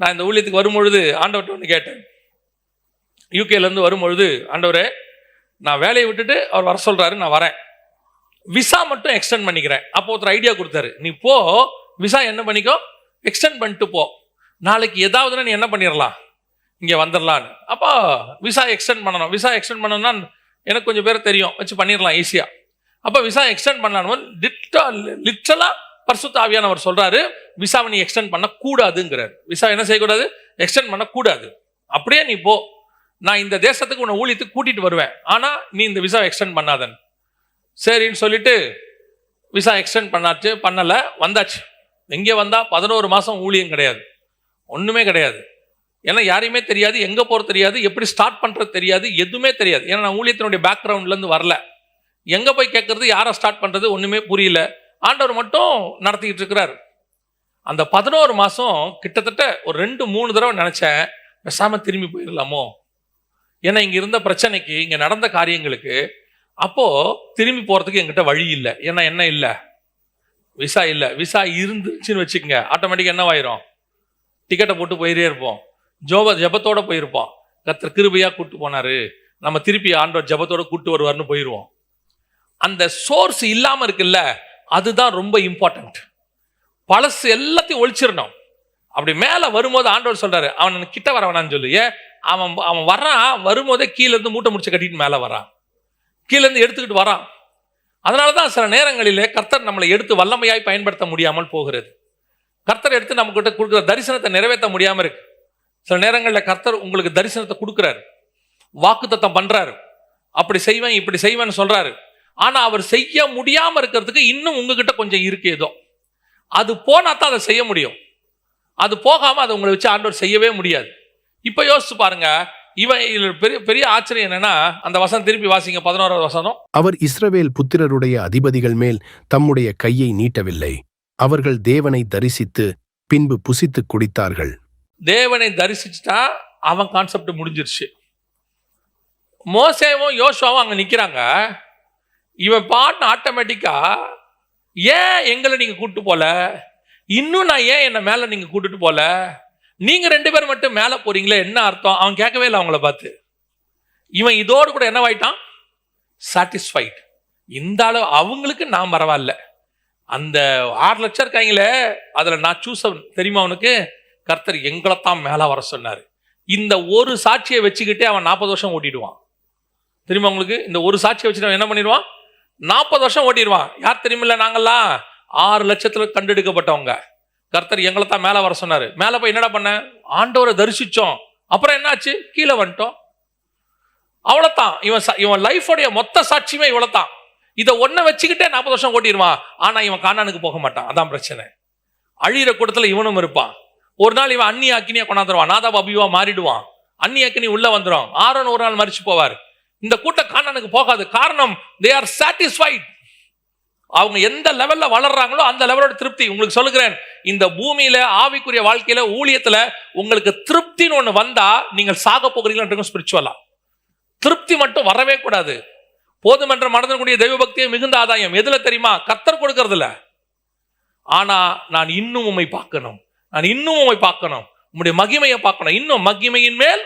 நான் இந்த ஊழியத்துக்கு வரும்பொழுது ஆண்டவர்கிட்ட ஒன்று கேட்டேன். யூகேலேருந்து வரும்பொழுது ஆண்டவரே நான் வேலையை விட்டுட்டு அவர் வர சொல்கிறாரு நான் வரேன். விசா மட்டும் எக்ஸ்டெண்ட் பண்ணிக்கிறேன். அப்போ ஒருத்தர் ஐடியா கொடுத்தாரு. நீ போ விசா என்ன பண்ணிக்கோ எக்ஸ்டெண்ட் பண்ணிட்டு போ. நாளைக்கு ஏதாவதுன்னா நீ என்ன பண்ணிடலாம் இங்கே வந்துடலான்னு அப்போ விசா எக்ஸ்டெண்ட் பண்ணணும். விசா எக்ஸ்டெண்ட் பண்ணணும்னா எனக்கு கொஞ்சம் பேர் தெரியும். வச்சு பண்ணிடலாம் ஈஸியாக அப்போ விசா எக்ஸ்டெண்ட் பண்ணணும் லிட்டா லிட்டலாக பரிசுத்த அவர் சொல்கிறாரு விசாவை நீ எக்ஸ்டெண்ட் பண்ணக்கூடாதுங்கிறார். விசா என்ன செய்யக்கூடாது? எக்ஸ்டெண்ட் பண்ணக்கூடாது. அப்படியே நீ போ. நான் இந்த தேசத்துக்கு உன்னை ஊழியத்துக்கு கூட்டிட்டு வருவேன். ஆனால் நீ இந்த விசா எக்ஸ்டெண்ட் பண்ணாதன் சரின்னு சொல்லிட்டு விசா எக்ஸ்டெண்ட் பண்ணாச்சு பண்ணலை வந்தாச்சு. எங்கே வந்தால் பதினோரு மாதம் ஊழியம் கிடையாது. ஒன்றுமே கிடையாது. ஏன்னா யாரையுமே தெரியாது எங்கே போகிறது தெரியாது எப்படி ஸ்டார்ட் பண்ணுறது தெரியாது எதுவுமே தெரியாது. ஏன்னா நான் ஊழியத்தினுடைய பேக்ரவுண்ட்லேருந்து வரல. எங்கே போய் கேட்குறது யாரை ஸ்டார்ட் பண்ணுறது ஒன்றுமே புரியல. ஆண்டவர் மட்டும் நடத்திக்கிட்டு இருக்கிறார். அந்த பதினோரு மாதம் கிட்டத்தட்ட ஒரு ரெண்டு மூணு தடவை நினச்சேன் பேசாமல் திரும்பி போயிடலாமோ? ஏன்னா இங்கே இருந்த பிரச்சனைக்கு இங்கே நடந்த காரியங்களுக்கு அப்போது திரும்பி போகிறதுக்கு எங்கிட்ட வழி இல்லை. ஏன்னா என்ன இல்லை? விசா இல்லை. விசா இருந்துச்சுன்னு வச்சுக்கோங்க. ஆட்டோமேட்டிக்காக என்னவாயிரும் டிக்கெட்டை போட்டு போயிட்டே இருப்போம். ஜோப ஜபத்தோடு போயிருப்போம். கத்தர் கிருபையாக கூப்பிட்டு போனார். நம்ம திருப்பி ஆண்டவர் ஜபத்தோடு கூப்பிட்டு வருவார்னு போயிடுவோம் அந்த சோர்ஸ் இல்லாமல் இருக்குல்ல? அதுதான் ரொம்ப இம்பார்ட்டண்ட் பழசு எல்லாத்தையும் ஒழிச்சிடணும். அப்படி மேலே வரும்போது ஆண்டவர் சொல்றாரு அவன் கிட்ட வர வேணான்னு சொல்லு. ஏன்? அவன் அவன் வர்றான் வரும்போதே கீழேருந்து மூட்டை முடிச்சு கட்டிட்டு மேலே வரான். கீழேருந்து எடுத்துக்கிட்டு வரான். அதனால தான் சில நேரங்களிலே கர்த்தர் நம்மளை எடுத்து வல்லமையாய் பயன்படுத்த முடியாமல் போகிறது. கர்த்தர் எடுத்து நம்ம கிட்ட கொடுக்குற தரிசனத்தை நிறைவேற்ற முடியாமல் இருக்கு. சில நேரங்களில் கர்த்தர் உங்களுக்கு தரிசனத்தை கொடுக்குறாரு. வாக்குத்தத்தம் பண்ணுறாரு அப்படி செய்வேன் இப்படி செய்வேன்னு சொல்கிறாரு ஆனா அவர் செய்ய முடியாம இருக்கிறதுக்கு இன்னும் உங்ககிட்ட கொஞ்சம் இருக்கு ஏதோ. அது போனா தான் அதை செய்ய முடியும். அது போகாம அதை உங்களை வச்சு ஆண்டவர் செய்யவே முடியாது. இப்ப யோசிச்சு பாருங்க இவன் இதுல பெரிய பெரிய ஆச்சரியம் என்னன்னா அந்த வசனம் திருப்பி வாசிங்க பதினோராவது வசனம். அவர் இஸ்ரவேல் புத்திரருடைய அதிபதிகள் மேல் தம்முடைய கையை நீட்டவில்லை. அவர்கள் தேவனை தரிசித்து பின்பு புசித்துக் குடித்தார்கள். தேவனை தரிசிச்சுட்டா அவன் கான்செப்ட் முடிஞ்சிருச்சு. மோசேவும் யோசுவாவும் அங்க நிக்கிறாங்க. இவன் பாட்டு ஆட்டோமேட்டிக்காக ஏன் எங்களை நீங்கள் கூப்பிட்டு போல? இன்னும் நான் ஏன் என்னை மேலே நீங்கள் கூப்பிட்டு போல? நீங்கள் ரெண்டு பேரும் மட்டும் மேலே போகிறீங்களே என்ன அர்த்தம்? அவன் கேட்கவே இல்லை அவங்கள பார்த்து. இவன் இதோடு கூட என்னவாயிட்டான் சாட்டிஸ்ஃபைட் இந்த அளவு அவங்களுக்கு நான் பரவாயில்ல. அந்த ஆறு லட்சம் இருக்காங்களே அதில் நான் சூஸ் தெரியுமா அவனுக்கு கர்த்தர் எங்களைத்தான் மேலே வர சொன்னார். இந்த ஒரு சாட்சியை வச்சுக்கிட்டே அவன் நாற்பது வருஷம் ஓட்டிடுவான். தெரியுமா உங்களுக்கு? இந்த ஒரு சாட்சியை வச்சுட்டு அவன் என்ன பண்ணிடுவான்? நாற்பது வருஷம் ஓட்டிடுவான். யார் தெரியுமில்ல நாங்கள்லாம் ஆறு லட்சத்தில் கண்டெடுக்கப்பட்டவங்க. கர்த்தர் எங்களை தான் மேலே வர சொன்னார். மேலே போய் என்னடா பண்ண? ஆண்டவரை தரிசித்தோம் அப்புறம் என்னாச்சு? கீழே வந்துட்டோம். அவ்வளோத்தான் இவன் ச- இவன் லைஃபோடைய மொத்த சாட்சியுமே இவ்வளோத்தான் இதை ஒன்றை வச்சுக்கிட்டே நாற்பது வருஷம் ஓட்டிடுவான். ஆனால் இவன் காணானுக்கு போக மாட்டான். அதான் பிரச்சனை. அழியிற கூட்டத்தில் இவனும் இருப்பான். ஒரு நாள் இவன் அன்னி அக்கினியை கொண்டாந்துருவான். நாதா அபிவா மாறிடுவான். அன்னி அக்கினி உள்ளே வந்துடும் ஆரோன் ஒரு நாள் மறிச்சு போவார். இந்த கூட்டம் காணனுக்கு போகாது. காரணம் தே ஆர் சாட்டிஸ்ஃபைட் அவங்க எந்த லெவல்ல வளர்றாங்களோ அந்த லெவலோட திருப்தி. உங்களுக்கு சொல்லுகிறேன் இந்த பூமியில ஆவிக்குரிய வாழ்க்கையில ஊழியத்துல உங்களுக்கு திருப்தின்னு ஒண்ணு வந்தா நீங்கள் சாக போகிறீங்களா ஸ்பிரிச்சுவலா திருப்தி மட்டும் வரவே கூடாது. போதுமென்ற மனதனுடைய தெய்வ பக்தியை மிகுந்த ஆதாயம். எதுல தெரியுமா? கத்தர் கொடுக்கறதுல. ஆனா நான் இன்னும் உண்மை பார்க்கணும். நான் இன்னும் உம்மை பார்க்கணும். உங்களுடைய மகிமையை பார்க்கணும். இன்னும் மகிமையின் மேல்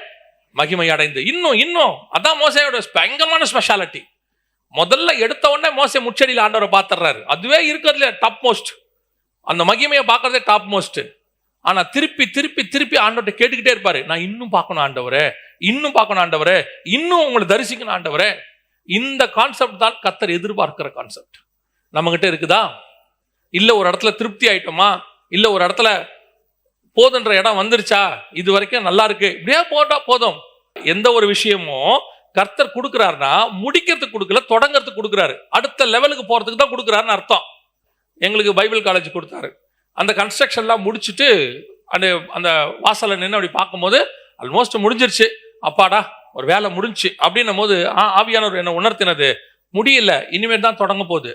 மகிமை அடைந்து இன்னும் இன்னும். அதான் மோசையோட பயங்கரமான ஸ்பெஷாலிட்டி முதல்ல எடுத்த உடனே மோசை முச்சடியில் ஆண்டவரை பார்த்துடுறாரு. அதுவே இருக்கிறதுல டாப் மோஸ்ட் அந்த மகிமையை பார்க்கறதே டாப் மோஸ்ட் ஆனால் திருப்பி திருப்பி திருப்பி ஆண்டவர்கிட்ட கேட்டுக்கிட்டே இருப்பாரு. நான் இன்னும் பார்க்கணும் ஆண்டவரே. இன்னும் பார்க்கணும் ஆண்டவரே. இன்னும் உங்களை தரிசிக்கணும் ஆண்டவரே. இந்த கான்செப்ட் தான் கத்தர் எதிர்பார்க்கிற கான்செப்ட் நம்மகிட்ட இருக்குதா? இல்லை ஒரு இடத்துல திருப்தி ஆயிட்டோமா? இல்லை ஒரு இடத்துல போதுன்ற இடம் வந்துருச்சா? இது வரைக்கும் நல்லா இருக்கு. இப்படியே போட்டா போதும். எந்த ஒரு விஷயமும் கர்த்தர் கொடுக்குறாருன்னா முடிக்கிறதுக்கு கொடுக்கல தொடங்கிறதுக்கு கொடுக்குறாரு. அடுத்த லெவலுக்கு போகிறதுக்கு தான் கொடுக்குறாருன்னு அர்த்தம். எங்களுக்கு பைபிள் காலேஜ் கொடுத்தாரு. அந்த கன்ஸ்ட்ரக்ஷன்லாம் முடிச்சுட்டு அந்த அந்த வாசலில் நின்று அப்படி பார்க்கும்போது ஆல்மோஸ்ட் முடிஞ்சிருச்சு. அப்பாடா ஒரு வேலை முடிஞ்சுச்சு அப்படின்னும் போது ஆ ஆவியானவர் என்னை உணர்த்தினது முடியல இனிமேல் தான் தொடங்க போகுது.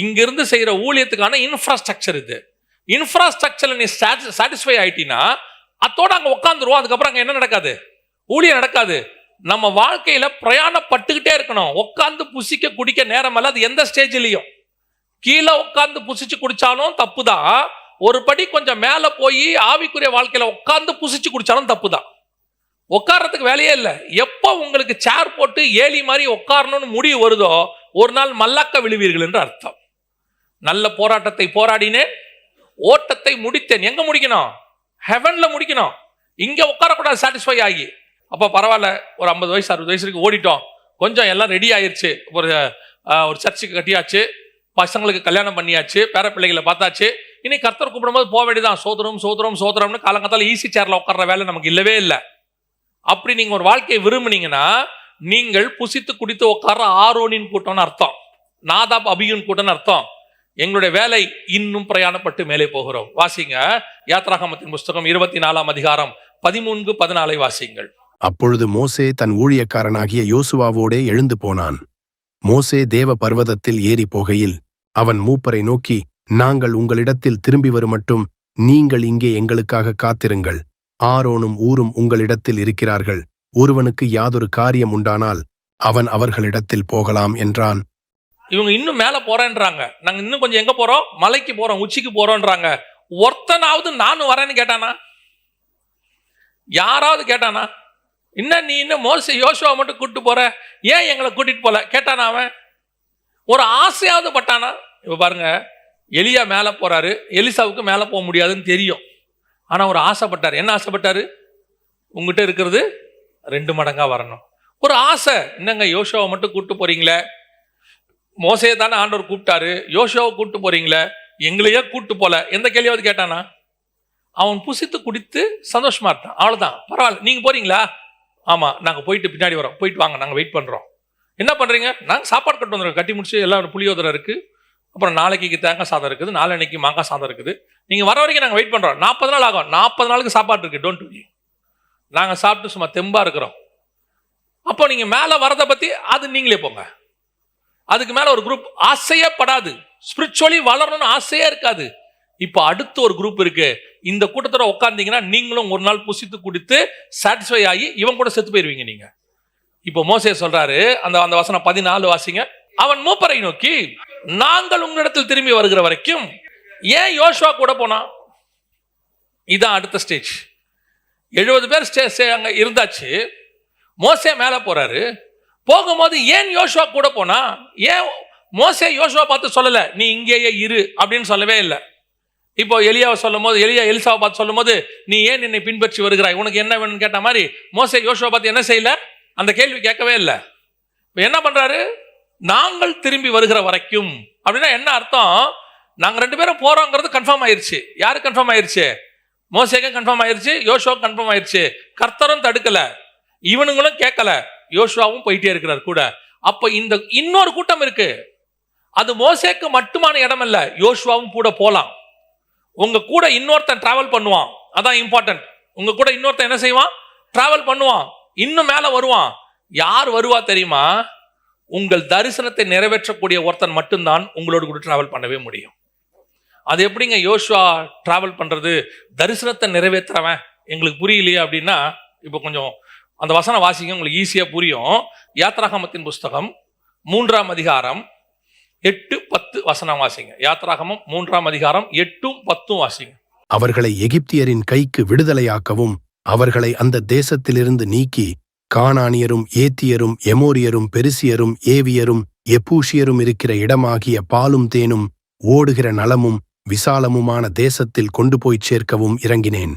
இங்கிருந்து செய்கிற ஊழியத்துக்கான இன்ஃப்ராஸ்ட்ரக்சர் இது. இன்ஃப்ராஸ்ட்ரக்சர்ல நீ சாட்டிஸ்ஃபை ஆயிட்டினா அத்தோட அங்கே உட்காந்துருவோம் அதுக்கப்புறம் அங்கே என்ன நடக்காது? ஊழியம் நடக்காது. நம்ம வாழ்க்கையில் பிரயாணப்பட்டுக்கிட்டே இருக்கணும். உட்காந்து புசிக்க குடிக்க நேரம் அல்ல அது எந்த ஸ்டேஜ்லேயும் கீழே உட்காந்து புசிச்சு குடித்தாலும் தப்பு தான் ஒரு படி கொஞ்சம் மேலே போய் ஆவிக்குரிய வாழ்க்கையில் உட்காந்து புசிச்சு குடித்தாலும் தப்பு தான் உட்கார்றதுக்கு வேலையே இல்லை. எப்போ உங்களுக்கு சேர் போட்டு ஏலி மாதிரி உட்காரணும்னு முடிவு வருதோ ஒரு நாள் மல்லாக்க விழுவீர்கள் என்று அர்த்தம். நல்ல போராட்டத்தை போராடினேன். ஓட்டத்தை முடித்தேன். எங்க முடிக்கணும்? ஹெவன்ல முடிக்கணும். இங்க உட்காரக்கூடாது சாட்டிஸ்ஃபை ஆகி. அப்போ பரவாயில்ல ஒரு ஐம்பது வயசு அறுபது வயசுக்கு ஓடிட்டோம். கொஞ்சம் எல்லாம் ரெடி ஆயிடுச்சு ஒரு ஒரு சர்ச்சுக்கு கட்டியாச்சு. பசங்களுக்கு கல்யாணம் பண்ணியாச்சு. பேர பிள்ளைகளை பார்த்தாச்சு. இனி கர்த்தர் கூப்பிடும்போது போக வேண்டியதான் சோதரம் சோதரம் சோதரம்னு காலங்காத்தால ஈஸி சேரில் உட்கார்ற வேலை நமக்கு இல்லவே இல்லை. அப்படி நீங்கள் ஒரு வாழ்க்கையை விரும்புனீங்கன்னா நீங்கள் புசித்து குடித்து உட்கார்ற ஆரோனின் கூட்டம்னு அர்த்தம். நாதாப் அபியின் கூட்டம்னு அர்த்தம். எங்களுடைய வேலை இன்னும் பிரயாணப்பட்டு மேலே போகிறோம். வாசிங்க. யாத்ராகமத்தின் புஸ்தகம் இருபத்தி நாலாம் அதிகாரம் பதிமூன்று பதினாலை வாசிங்கள். அப்பொழுது மோசே தன் ஊழியக்காரனாகிய யோசுவாவோடே எழுந்து போனான். மோசே தேவ பர்வதத்தில் ஏறி போகையில் அவன் மூப்பரை நோக்கி நாங்கள் உங்களிடத்தில் திரும்பி வருமட்டும். நீங்கள் இங்கே எங்களுக்காக காத்திருங்கள். ஆரோனும் ஊரும் உங்களிடத்தில் இருக்கிறார்கள். ஒருவனுக்கு யாதொரு காரியம் உண்டானால் அவன் அவர்களிடத்தில் போகலாம் என்றான். இவங்க இன்னும் மேலே போறேன்றாங்க. நாங்கள் இன்னும் கொஞ்சம் எங்கே போகிறோம் மலைக்கு போகிறோம் உச்சிக்கு போகிறோன்றாங்க ஒருத்தனாவது நானும் வரேன்னு கேட்டானா? யாராவது கேட்டானா? என்ன நீ இன்னும் மோச யோசுவா மட்டும் கூப்பிட்டு போற? ஏன் எங்களை கூட்டிட்டு போல? கேட்டானா அவன். ஒரு ஆசையாவது பட்டானா? இப்போ பாருங்க எலியா மேலே போறாரு. எலிசாவுக்கு மேலே போக முடியாதுன்னு தெரியும். ஆனால் ஒரு ஆசைப்பட்டார். என்ன ஆசைப்பட்டாரு? உங்ககிட்ட இருக்கிறது ரெண்டு மடங்காக வரணும். ஒரு ஆசை. என்னங்க யோசுவாவை மட்டும் கூப்பிட்டு போறீங்களே? மோசையை தானே ஆண்டவர் கூப்பிட்டாரு. யோசியாவை கூப்பிட்டு போறீங்களே? எங்களையே கூப்பிட்டு போல. எந்த கேள்வியாவது கேட்டானா? அவன் புசித்து குடித்து சந்தோஷமா இருந்தான் அவ்வளோதான் பரவாயில்ல. நீங்க போறீங்களா? ஆமா நாங்க போயிட்டு பின்னாடி வரோம். போயிட்டு வாங்க. நாங்கள் வெயிட் பண்றோம். என்ன பண்றீங்க? நாங்கள் சாப்பாடு கட்டு வந்துடுறோம் கட்டி முடிச்சு எல்லாம் புளியோதரை இருக்கு. அப்புறம் நாளைக்கு தேங்காய் சாதம் இருக்குது. நாளன்னைக்கு மாங்காய் சாதம் இருக்குது. நீங்கள் வர வரைக்கும் நாங்கள் வெயிட் பண்ணுறோம் நாற்பது நாள் ஆகும். நாற்பது நாளுக்கு சாப்பாடு இருக்குது டோன்ட் வி நாங்கள் சாப்பிட்டு சும்மா தெம்பாக இருக்கிறோம். அப்போ நீங்கள் மேலே வரதை பற்றி அது நீங்களே போங்க. அதுக்கு மேலே ஒரு குரூப் ஆசையே படாது. ஸ்பிரிச்சுவலி வளரணும்னு ஆசையே இருக்காது. இப்போ அடுத்து ஒரு குரூப் இருக்கு. இந்த கூட்டத்தோட உட்காந்தீங்கன்னா நீங்களும் ஒரு நாள் புசித்து குடித்து சாட்டிஸ்ஃபை ஆகி இவன் கூட செத்து போயிருவீங்க நீங்க. இப்போ மோசே சொல்றாரு அந்த அந்த வசனம் பதினாலு வாசிங்க. அவன் மூப்பரை நோக்கி நாங்கள் உங்களிடத்தில் திரும்பி வருகிற வரைக்கும் ஏன் யோசுவா கூட போனான் இதான் அடுத்த ஸ்டேஜ் எழுபது பேர் ஸ்டே அங்கே இருந்தாச்சு. மோசே மேலே போறாரு. போகும்போது ஏன் யோசுவா கூட போனா? ஏன் மோசே யோசுவா பார்த்து சொல்லல? நீ இங்கேயே இரு அப்படின்னு சொல்லவே இல்லை. இப்போ எலியாவை சொல்லும் போது எலியா எலிசாவை பார்த்து சொல்லும் போது நீ ஏன் என்னை பின்பற்றி வருகிறாய்? உனக்கு என்ன வேணும்னு கேட்ட மாதிரி மோசே யோசுவா பார்த்து என்ன செய்யல? அந்த கேள்வி கேட்கவே இல்லை. இப்போ என்ன பண்றாரு? நாங்கள் திரும்பி வருகிற வரைக்கும் அப்படின்னா என்ன அர்த்தம்? நாங்கள் ரெண்டு பேரும் போறோங்கிறது கன்ஃபார்ம் ஆயிடுச்சு யாரு கன்ஃபார்ம் ஆயிடுச்சு மோசேக்கு கன்ஃபார்ம் ஆயிடுச்சு யோசுவா கன்ஃபார்ம் ஆயிடுச்சு கர்த்தரும் தடுக்கல. இவனுங்களும் கேட்கல. யோசுவாவும் போயிட்டே இருக்கிறார் கூட. அப்ப இந்த இன்னொரு கூட்டம் இருக்கு. அது மோசேக்கு மட்டுமான இடம் இல்ல யோசுவாவும் கூட போலாம். உங்க கூட இன்னொருத்தன் டிராவல் பண்ணுவான். அதான் இம்பார்ட்டன்ட் உங்க கூட இன்னொருத்தன் என்ன செய்வான்? டிராவல் பண்ணுவான். இன்னும் மேல வருவான். யார் வருவா தெரியுமா? உங்கள் தரிசனத்தை நிறைவேற்றக்கூடிய ஒருத்தன் மட்டும்தான் உங்களோட கூட டிராவல் பண்ணவே முடியும். அது எப்படிங்க யோசுவா டிராவல் பண்றது? தரிசனத்தை நிறைவேற்றுறவன். எங்களுக்கு புரியலையே அப்படின்னா இப்போ கொஞ்சம் அந்த வசன வாசிங்க உங்களுக்கு ஈஸியாக புரியும். யாத்ராகமத்தின் புஸ்தகம் மூன்றாம் அதிகாரம் எட்டு பத்து வசனம் வாசிங்க. யாத்ராகமம் மூன்றாம் அதிகாரம் எட்டும் பத்தும் வாசிங்க. அவர்களை எகிப்தியரின் கைக்கு விடுதலையாக்கவும் அவர்களை அந்த தேசத்திலிருந்து நீக்கி கானானியரும் ஏத்தியரும் எமோரியரும் பெருசியரும் ஏவியரும் எப்பூஷியரும் இருக்கிற இடமாகிய பாலும் தேனும் ஓடுகிற நலமும் விசாலமுமான தேசத்தில் கொண்டு போய்ச் சேர்க்கவும் இறங்கினேன்.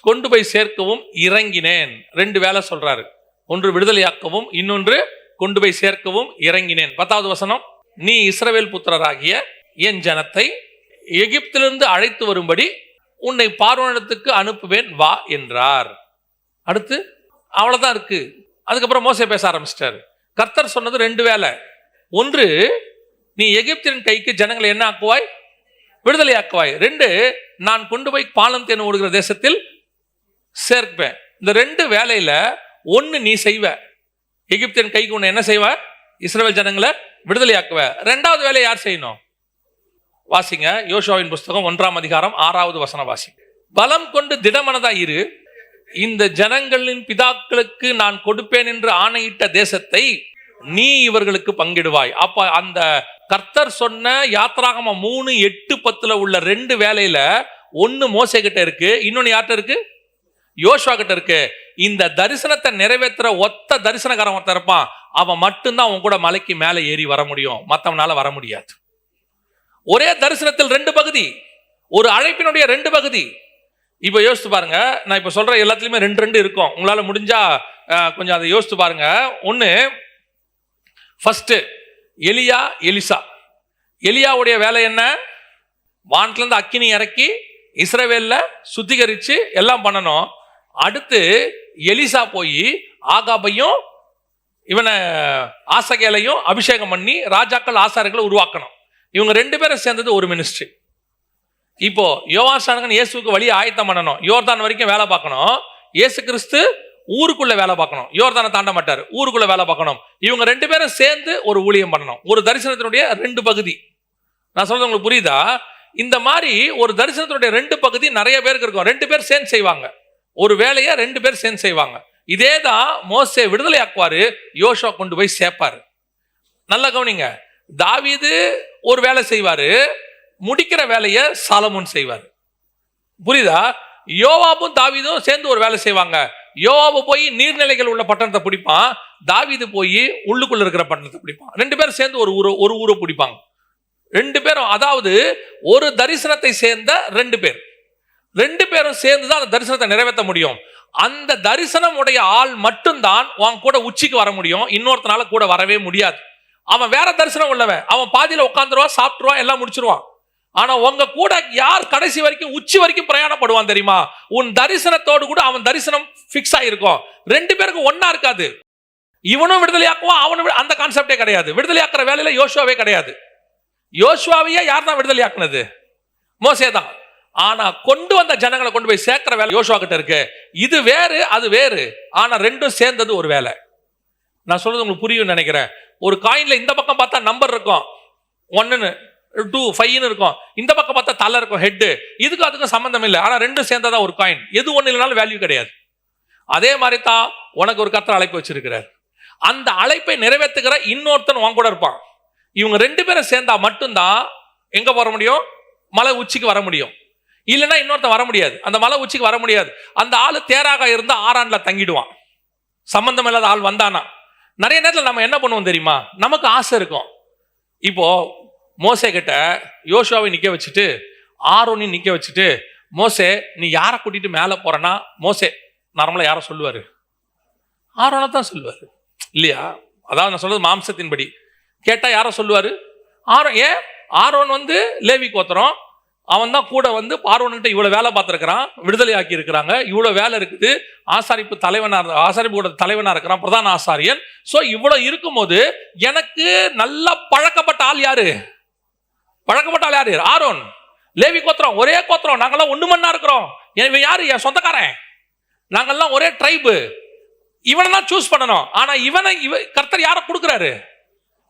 கொண்டு போய் சேர்க்கவும் இறங்கினேன். ரெண்டு வேலை சொல்றாரு. ஒன்று விடுதலையாக்கவும் இன்னொன்று கொண்டு போய் சேர்க்கவும் இறங்கினேன். பத்தாவது வசனம் நீ இஸ்ரவேல் புத்திரராகிய என் ஜனத்தை எகிப்திலிருந்து அழைத்து வரும்படி உன்னை பார்வனத்துக்கு அனுப்புவேன் வா என்றார். அடுத்து அவ்வளோதான் இருக்கு. அதுக்கப்புறம் மோசை பேச ஆரம்பிச்சிட்டாரு. கர்த்தர் சொன்னது ரெண்டு வேலை ஒன்று நீ எகிப்தின் கைக்கு ஜனங்களை என்ன ஆக்குவாய்? விடுதலை ஆக்குவாய் ரெண்டு நான் கொண்டு போய் பாலம் தேன் ஓடுகிற தேசத்தில் சேர்ப்பேன். இந்த ரெண்டு வேலையில் ஒன்று நீ செய்வ. எகிப்தியன் கைக்கு உன்னை என்ன செய்வ இஸ்ரவேல் ஜனங்களை விடுதலையாக்குவ ரெண்டாவது வேலையை யார் செய்யணும்? வாசிங்க யோசுவாவின் புஸ்தகம் ஒன்றாம் அதிகாரம் ஆறாவது வசன வாசி பலம் கொண்டு திடமனதா இரு. இந்த ஜனங்களின் பிதாக்களுக்கு நான் கொடுப்பேன் என்று ஆணையிட்ட தேசத்தை நீ இவர்களுக்கு பங்கிடுவாய். அப்ப அந்த கர்த்தர் சொன்ன யாத்ராகம மூணு எட்டு பத்துல உள்ள ரெண்டு வேலையில ஒன்னு மோசை கிட்ட இருக்கு இன்னொன்னு யார்கிட்ட இருக்கு? யோசுவா கிட்ட இருக்கு இந்த தரிசனத்தை நிறைவேற்றுற ஒத்த தரிசனக்காரன் ஒருத்தன் இருப்பான். அவன் மட்டும்தான் அவன் கூட மலைக்கு மேலே ஏறி வர முடியும். மற்றவனால வர முடியாது. ஒரே தரிசனத்தில் ரெண்டு பகுதி. ஒரு அழைப்பினுடைய ரெண்டு பகுதி. இப்போ யோசித்து பாருங்க நான் இப்போ சொல்ற எல்லாத்துலயுமே ரெண்டு ரெண்டு இருக்கும். உங்களால முடிஞ்சா கொஞ்சம் அதை யோசித்து பாருங்க. ஒன்று ஃபர்ஸ்ட் எலியா எலிசா. எலியாவுடைய வேலை என்ன? வானத்துலேருந்து அக்கினி இறக்கி இஸ்ரவேல்ல சுத்திகரிச்சு எல்லாம் பண்ணணும். அடுத்து எலிசா போய் ஆகாபையும் இவனை ஆசகேலையும் அபிஷேகம் பண்ணி ராஜாக்கள் ஆசாரங்களை உருவாக்கணும். இவங்க ரெண்டு பேரும் சேர்ந்தது ஒரு மினிஸ்ட்ரி இப்போ யோவாசானகன் இயேசுக்கு வழி ஆயத்தம் பண்ணணும். யோர்தான் வரைக்கும் வேலை பார்க்கணும். இயேசு கிறிஸ்து ஊருக்குள்ள வேலை பார்க்கணும். யோர்தானை தாண்ட மாட்டார். ஊருக்குள்ள வேலை பார்க்கணும். இவங்க ரெண்டு பேரும் சேர்ந்து ஒரு ஊழியம் பண்ணணும். ஒரு தரிசனத்தினுடைய ரெண்டு பகுதி. நான் சொல்றது உங்களுக்கு புரியுதா? இந்த மாதிரி ஒரு தரிசனத்தினுடைய ரெண்டு பகுதி நிறைய பேருக்கு இருக்கும். ரெண்டு பேர் சேர்ந்து செய்வாங்க. ஒரு வேலையை ரெண்டு பேர் சேர்ந்து செய்வாங்க. இதே தான் மோசே விடுதலை ஆக்குவாரு யோசுவா கொண்டு போய் சேர்ப்பாரு. நல்லா கவனிங்க. தாவீது ஒரு வேலை செய்வாரு முடிக்கிற வேலையை சாலமோன் செய்வார். புரியுதா? யோவாபும் தாவீதும் சேர்ந்து ஒரு வேலை செய்வாங்க. யோவாபு போய் நீர்நிலைகள் உள்ள பட்டணத்தை பிடிப்பான் தாவிது போய் உள்ளுக்குள்ள இருக்கிற பட்டணத்தை பிடிப்பான். ரெண்டு பேரும் சேர்ந்து ஒரு ஊரை ஒரு ஊரை பிடிப்பாங்க. ரெண்டு பேரும் அதாவது ஒரு தரிசனத்தை சேர்ந்த ரெண்டு பேர். ரெண்டு பேரும் சேர்ந்து தான் அந்த தரிசனத்தை நிறைவேற்ற முடியும். அந்த தரிசனம் உடைய ஆள் மட்டும்தான் உன் கூட உச்சிக்கு வர முடியும். இன்னொருத்தனால கூட வரவே முடியாது. அவன் வேற தரிசனம் உள்ளவன். அவன் பாதியில் உட்காந்துருவான் சாப்பிட்டுருவான் எல்லாம் முடிச்சிருவான். ஆனா உங்க கூட யார் கடைசி வரைக்கும் உச்சி வரைக்கும் பிரயாணப்படுவான் தெரியுமா? உன் தரிசனத்தோடு கூட அவன் தரிசனம் ஃபிக்ஸ் ஆகிருக்கும் ரெண்டு பேருக்கும் ஒன்னா இருக்காது. இவனும் விடுதலையாக்குவான் அவனும் அந்த கான்செப்டே கிடையாது. விடுதலையாக்குற வேலையில யோசுவாவே கிடையாது. யோசுவாவையே யார் தான் விடுதலையாக்குனது? மோசே தான் ஆனா கொண்டு வந்த ஜனங்களை கொண்டு போய் சேர்க்கிற வேலை யோசுவா கிட்ட இருக்கு. இது வேறு அது வேறு. ஆனா ரெண்டும் சேர்ந்தது ஒரு வேலை. நான் சொல்றது உங்களுக்கு புரியும் நினைக்கிறேன். ஒரு காயின்ல இந்த பக்கம் பார்த்தா நம்பர் இருக்கும். ஒன்னுன்னு டூ ஃபைவ்னு இருக்கும். இந்த பக்கம் பார்த்தா தலை இருக்கும் ஹெட்டு இதுக்கும் அதுக்கும் சம்மந்தம் இல்லை. ஆனா ரெண்டும் சேர்ந்ததா ஒரு காயின் எது ஒன்று இல்லைனாலும் வேல்யூ கிடையாது. அதே மாதிரி தான் உனக்கு ஒரு கத்திர அழைப்பு வச்சிருக்கிறார். அந்த அழைப்பை நிறைவேற்றுகிற இன்னொருத்தன் உன் கூட இருப்பான். இவங்க ரெண்டு பேரும் சேர்ந்தா மட்டும்தான் எங்க போற முடியும்? மலை உச்சிக்கு வர முடியும். இல்லைன்னா இன்னொருத்தன் வர முடியாது. அந்த மலை உச்சிக்கு வர முடியாது. அந்த ஆள் தேராக இருந்தா ஆறான்ல தங்கிடுவான். சம்பந்தம் இல்லாத ஆள் வந்தானா? நிறைய நேரத்தில் நம்ம என்ன பண்ணுவோம் தெரியுமா? நமக்கு ஆசை இருக்கும். இப்போ மோசே கிட்ட யோசுவாவை நிற்க வச்சுட்டு ஆரோனையும் நிற்க வச்சுட்டு மோசே நீ யாரை கூட்டிட்டு மேலே போறனா மோசே நார்மலாக யாரை சொல்லுவார். ஆரோனை தான் சொல்லுவார். இல்லையா? அதாவது நான் சொல்றது மாம்சத்தின்படி கேட்டால் யாரை சொல்லுவார்? ஆரோன் ஏன்? ஆரோன் வந்து லேவி கோத்திரம் அவன் தான் கூட வந்து பார்வன்கிட்ட இவ்வளோ வேலை பார்த்துருக்கிறான் விடுதலை ஆக்கி இருக்கிறாங்க இவ்வளோ வேலை இருக்குது. ஆசாரிப்பு தலைவனாக இருந்த- ஆசாரிப்பு கூட இருக்கிறான் பிரதான ஆசாரியன். ஸோ இவ்வளோ இருக்கும்போது எனக்கு நல்லா பழக்கப்பட்ட ஆள் யாரு? பழக்கப்பட்ட ஆள் யாரு? ஆரோன். லேவி கோத்திரம் ஒரே கோத்திரம். நாங்கள்லாம் ஒன்று மண்ணா இருக்கிறோம் இவன் யாரு? என் சொந்தக்காரன். நாங்கள்லாம் ஒரே ட்ரைபு இவனை தான் சூஸ் பண்ணணும். ஆனால் இவனை இவ கர்த்தர் யாரை கொடுக்குறாரு?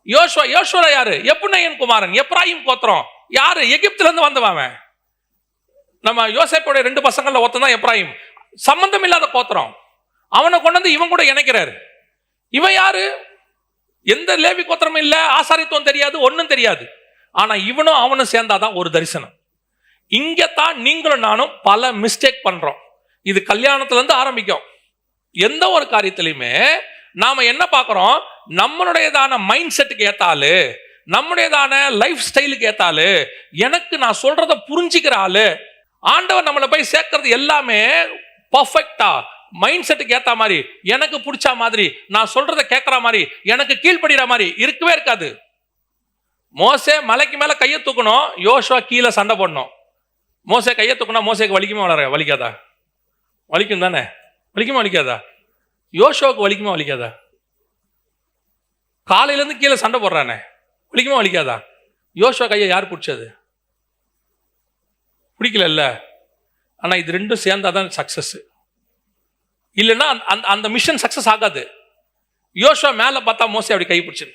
யோசுவா யோசுவா யாரு? எப்புனையன் குமாரன் எப்ராஹிம் கோத்திரம். யாரு? எகிப்துல இருந்து வந்தவன் அவன். நம்ம யோசேப்போட ரெண்டு பசங்கள்ல ஒருத்தன் தான் எப்ராஹிம். சம்பந்தம் இல்லாத கோத்திரம். அவனை கொண்டு வந்து இவன் கூட இணைக்கிறாரு. இவன் யாரு? எந்த லேவி கோத்திரமும் இல்லை ஆசாரித்துவம் தெரியாது ஒன்றும் தெரியாது. ஆனா இவனும் அவனும் சேர்ந்தாதான் ஒரு தரிசனம். இங்கே தான் நீங்களும் நானும் பல மிஸ்டேக் பண்றோம். இது கல்யாணத்துலேருந்து ஆரம்பிக்கும். எந்த ஒரு காரியத்திலையுமே நாம என்ன பார்க்குறோம் நம்மளுடையதான மைண்ட் செட்டுக்கு ஏத்தாலு நம்முடையதான லைஃப் ஸ்டைலுக்கு ஏத்தாலு எனக்கு நான் சொல்றத புரிஞ்சுக்கிற ஆளு ஆண்டவர் நம்மளை போய் சேர்க்கறது எல்லாமே பர்ஃபெக்டா மைண்ட் செட்டுக்கு ஏத்த மாதிரி எனக்கு பிடிச்ச மாதிரி நான் சொல்றத கேட்கற மாதிரி எனக்கு கீழ்ப்படுகிற மாதிரி இருக்கவே இருக்காது. மோசே மலைக்கு மேல கையை தூக்கணும் யோசுவா கீழே சண்டை போடணும். மோசே கையை தூக்கினா மோசேக்கு வலிக்குமா வளர வலிக்காதா? வலிக்கும் தானே? வலிக்குமா வலிக்காதா? யோசுவாவுக்கு வலிக்குமா வலிக்காதா? காலையிலேருந்து கீழே சண்டை போடுறானே. வலிக்குமா வலிக்காதா? யோசுவா கையை யார் பிடிச்சது? பிடிக்கல ஆனால் இது ரெண்டும் சேர்ந்தாதான் சக்ஸஸ் இல்லைன்னா அந்த- அந்த அந்த மிஷன் சக்ஸஸ் ஆகாது. யோசுவா மேலே பார்த்தா மோசி அப்படி கை பிடிச்சிரு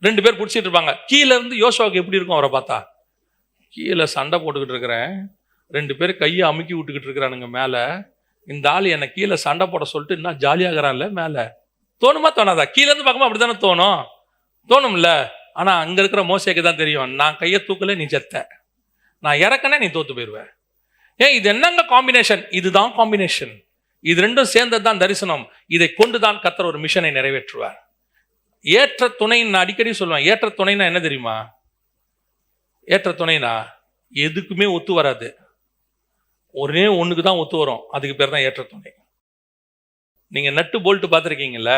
ரெண்டு பேர் பிடிச்சிட்டு இருப்பாங்க. கீழே இருந்து யோசுவாவுக்கு எப்படி இருக்கும் அவரை பார்த்தா? கீழே சண்டை போட்டுக்கிட்டு இருக்கிறேன். ரெண்டு பேர் கையை அமுக்கி விட்டுக்கிட்டு இருக்கிறானுங்க மேலே. இந்த ஆள் என்னை கீழே சண்டை போட சொல்லிட்டு இன்னும் ஜாலியாகிறான்ல மேலே. தோணுமா தோணாதா? கீழேருந்து பார்க்கும்போது அப்படி தானே தோணும்? தோணும்ல. ஆனால் அங்கே இருக்கிற மோசைக்கு தான் தெரியும். நான் கையை தூக்கல நீ செத்த. நான் இறக்கனே நீ தோற்று போயிடுவேன் ஏன் இது என்னங்க காம்பினேஷன் இதுதான் காம்பினேஷன் இது ரெண்டும் சேர்ந்தது தான் தரிசனம். இதை கொண்டு தான் கத்தர் ஒரு மிஷனை நிறைவேற்றுவார். ஏற்ற துணைன்னு நான் அடிக்கடி சொல்லுவேன். ஏற்ற துணைனா என்ன தெரியுமா? ஏற்ற துணைனா எதுக்குமே ஒத்து வராது. ஒரே ஒன்றுக்கு தான் ஒத்து வரும். அதுக்கு பேர் தான் ஏற்ற துணை. நீங்கள் நட்டு போல்ட்டு பார்த்துருக்கீங்கல்ல?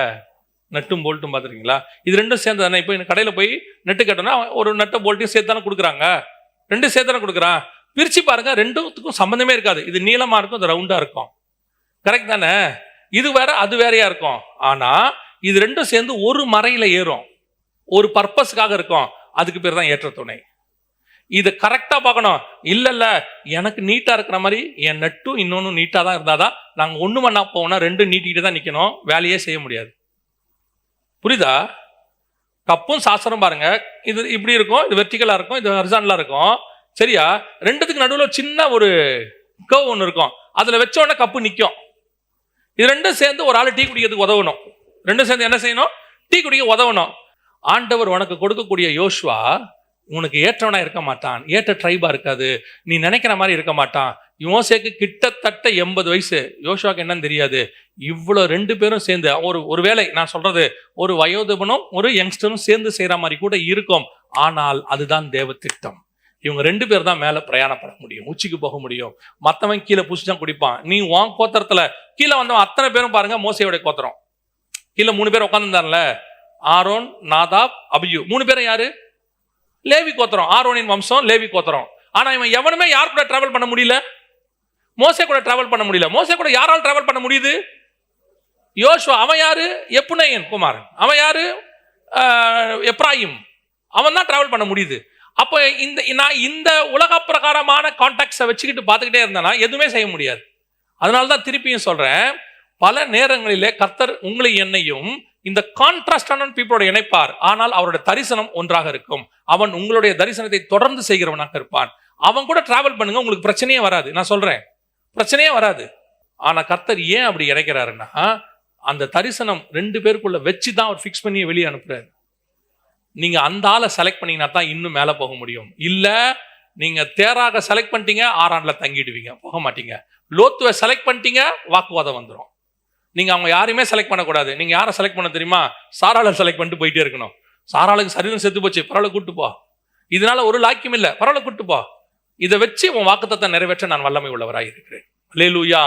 நட்டும் போல்ட்டும் பார்த்துருக்கீங்களா? இது ரெண்டும் சேர்ந்து தானே இப்போ கடையில் போய் நட்டு கேட்டோன்னா ஒரு நட்டை போல்ட்டையும் சேர்த்து தானே கொடுக்குறாங்க? ரெண்டும் சேர்த்து தானே கொடுக்குறான்? பிரித்து பாருங்கள் ரெண்டுத்துக்கும் சம்மந்தமே இருக்காது. இது நீளமாக இருக்கும் இது ரவுண்டாக இருக்கும். கரெக்ட் தானே? இது வேற அது வேறையாக இருக்கும். ஆனால் இது ரெண்டும் சேர்ந்து ஒரு மறையில் ஏறும். ஒரு பர்பஸ்க்காக இருக்கும். அதுக்கு பேர் தான் ஏற்ற துணை. இதை கரெக்டாக பார்க்கணும். இல்லை இல்லை எனக்கு நீட்டாக இருக்கிற மாதிரி என் நட்டும் இன்னொன்றும் நீட்டாக தான் இருந்தால் தான் நாங்கள் ஒன்று மண்ணா போவோம்னா ரெண்டும் நீட்டிக்கிட்டு தான் நிற்கணும் வேலையே செய்ய முடியாது. புரியுதா? கப்பும் சாசனம் பாருங்க. இது இப்படி இருக்கும் இது வெர்டிக்கலாக இருக்கும் இது ஹரிசான்லாம் இருக்கும். சரியா? ரெண்டுத்துக்கு நடுவில் சின்ன ஒரு கவ் ஒன்று இருக்கும். அதில் வச்ச உடனே கப்பு நிற்கும் இது ரெண்டும் சேர்ந்து ஒரு ஆள் டீ குடிக்கிறதுக்கு உதவணும். ரெண்டும் சேர்ந்து என்ன செய்யணும்? டீ குடிக்க உதவணும். ஆண்டவர் உனக்கு கொடுக்கக்கூடிய யோஷ்வா உனக்கு ஏற்றவனா இருக்க மாட்டான். ஏற்ற ட்ரைபா இருக்காது. நீ நினைக்கிற மாதிரி இருக்க மாட்டான். யோசேக்கு கிட்டத்தட்ட எண்பது வயசு. யோசுவாக்கு என்னன்னு தெரியாது. இவ்வளோ ரெண்டு பேரும் சேர்ந்து ஒரு ஒரு வேளை நான் சொல்றது ஒரு வயோதிபனும் ஒரு யங்ஸ்டரும் சேர்ந்து செய்கிற மாதிரி கூட இருக்கும். ஆனால் அதுதான் தேவ திட்டம் இவங்க ரெண்டு பேர் தான் மேலே பிரயாணப்பட முடியும் உச்சிக்கு போக முடியும். மற்றவன் கீழே புடிச்சு தான் குடிப்பான். நீ உன் கோத்திரத்தில் கீழே வந்தவன் அத்தனை பேரும் பாருங்க மோசையோட கோத்திரம். கீழே மூணு பேர் உட்காந்துருந்தார்ல ஆரோன் நாதாப் அபியு. மூணு பேரும் யாரு? லேவி கோத்திரம். ஆரோனின் வம்சம் லேவி கோத்திரம். ஆனால் இவன் எவனுமே யார் கூட டிராவல் பண்ண முடியல? மோசே கூட டிராவல் பண்ண முடியல. மோசே கூட யாரால் டிராவல் பண்ண முடியுது? யோசுவா அவன் யாரு? எப்புனையன் குமார் அவன் யாரு? எப்ராஹிம். அவன் தான் டிராவல் பண்ண முடியுது. அப்போ இந்த நான் இந்த உலக பிரகாரமான கான்டாக்ட்ஸை வச்சுக்கிட்டு பார்த்துக்கிட்டே இருந்தேன்னா எதுவுமே செய்ய முடியாது. அதனால தான் திருப்பியும் சொல்கிறேன் பல நேரங்களிலே கர்த்தர் உங்களை என்னையும் இந்த கான்ட்ராஸ்டான பீப்புளோட இணைப்பார். ஆனால் அவருடைய தரிசனம் ஒன்றாக இருக்கும். அவன் உங்களுடைய தரிசனத்தை தொடர்ந்து செய்கிறவனாக இருப்பான். அவன் கூட டிராவல் பண்ணுங்க உங்களுக்கு பிரச்சனையே வராது. நான் சொல்கிறேன் பிரச்சனையே வராது. ஆனால் கர்த்தர் ஏன் அப்படி இறைக்கிறாருன்னா அந்த தரிசனம் ரெண்டு பேருக்குள்ள வச்சு தான் அவர் ஃபிக்ஸ் பண்ணி வெளியே அனுப்புறாரு. நீங்க அந்த ஆளை செலக்ட் பண்ணீங்கன்னா தான் இன்னும் மேலே போக முடியும். இல்லை நீங்க தேராக செலக்ட் பண்ணிட்டீங்க ஆறாண்டில் தங்கிடுவீங்க போக மாட்டீங்க. லோத்துவை செலக்ட் பண்ணிட்டீங்க வாக்குவாதம் வந்துடும் நீங்க அவங்க யாரையுமே செலக்ட் பண்ணக்கூடாது. நீங்க யாரை செலக்ட் பண்ண தெரியுமா? சாராளை செலக்ட் பண்ணிட்டு போயிட்டே இருக்கணும். சாராளுக்கு சரீரம் செத்து போச்சு பரவாயில்ல கூட்டு போ. இதனால ஒரு லாக்கியம் இல்லை பரவாயில்ல கூட்டு போ. இதை வச்சு உன் வாக்குத்தத்தை நிறைவேற்ற நான் வல்லமை உள்ளவராக இருக்கிறேன். லேலூயா